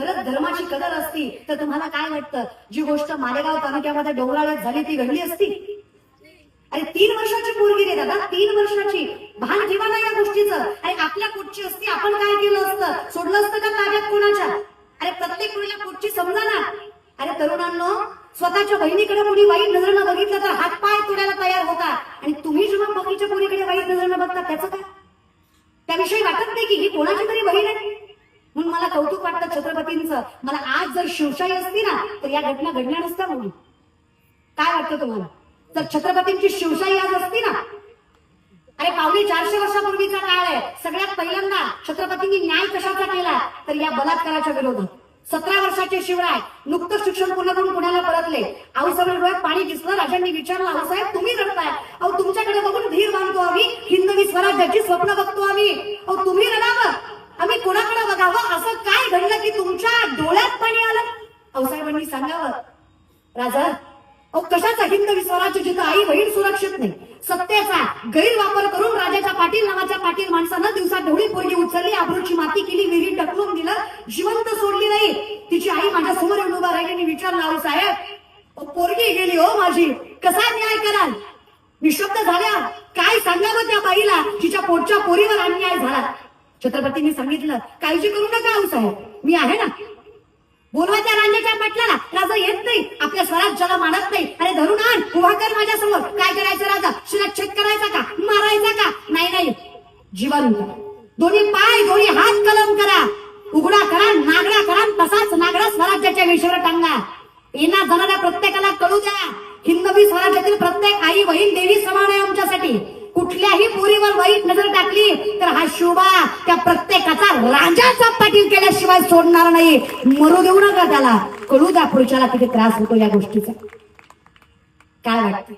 खरंच धर्माची कदर असती तर तुम्हाला काय वाटतं? जी गोष्ट मालेगाव तालुक्यामध्ये डोंगराळ्यात झाली ती घडली असती? अरे तीन वर्षाची पोरगी रे दादा तीन वर्षाची. भान ठेवा ना या गोष्टीचं. आणि आपल्या पोटची असती आपण काय केलं असतं? सोडलं असतं का ताब्यात कोणाच्या? अरे प्रत्येक मुलीला पोटची समजा ना. अरे तरुणांनो स्वतःच्या बहिणीकडे कोणी वाईट नजरेनं बघितलं तर हात पाय तोडायला तयार होता. आणि तुम्ही जेव्हा बघीच्या पोरीकडे वाईट नजरेनं बघता त्याचं काय? त्याविषयी वाटत नाही की ही कोणाची तरी म्हणून मला कौतुक वाटतं छत्रपतींचं. मला आज जर शिवशाही असती ना तर या घटना घडल्या नसत्या म्हणून? काय वाटतं तुम्हाला? जर छत्रपतींची शिवशाही आज असती ना अरे पावली चारशे वर्षापूर्वीचा काळ आहे. सगळ्यात पहिल्यांदा छत्रपतींनी न्याय कशाचा केला? तर या बलात्काराच्या विरोधात. सतरा वर्षाचे शिवराय नुकतंच शिक्षण पूर्ण करून पुण्याला परतले. आऊसाहेब डोळ्यात पाणी दिसलं. राजांनी विचारलं आऊसाहेब तुम्ही रडताय. अहो तुमच्याकडे बघून धीर बांधतो आम्ही. हिंदवी स्वराज्याची स्वप्न बघतो आम्ही. अहो तुम्ही रडा आम्ही कोणाकडे बघावं असं काय घडलं की तुमच्या डोळ्यात पाणी आलं आऊसाहेबांनी सांगावं. राजा अहो कशाचा हिंदवी स्वराज्य जिथं आई बहीण सुरक्षित नाही? सत्तेचा गैरवापर करून राजाच्या पाटील नावाच्या पाटील माणसानं दिवसात ढोळी पोरगी उचलली आबरूची माती केली विहिरीत टकलून दिलं जिवंत सोडली नाही. तिची आई माझ्यासमोर येऊन उभा राहिली आणि विचारलं साहेब अहो, पोरगी गेली हो माझी. कसा न्याय कराल? निशब्द झाल्या. काय सांगावं त्या बाईला? तिच्या पोटच्या पोरीवर अन्याय झाला. छत्रपतींनी सांगितलं काळजी करू नका आऊ साहेब. मी आहे ना बोलवा त्या राजाच्या राजा येत नाही आपल्या स्वराज्याला मानत नाही. अरे धरून आण उभा कर माझ्यासमोर काय करायचं राजा? शिरच्छेद करायचा का? मारायचा का? नाही नाही. जीवन करा दोन्ही पाय दोन्ही हात कलम करा. उघडा करा नागडा करा तसाच नागडा स्वराज्याच्या विषयावर टांगा. येणार जाणाऱ्या प्रत्येकाला कळू द्या. हिंदवी स्वराज्यातील प्रत्येक आई बहीण देवी समान आहे आमच्यासाठी. कुठल्याही पोरीवर वाईट नजर टाकली तर हा शोभा त्या प्रत्येकाचा राजाचा पाटील शिवाय सोडणार नाही. मरू देऊ नका त्याला. कळू द्या पुढच्याला किती त्रास होतो या गोष्टीचा. काय वाटतं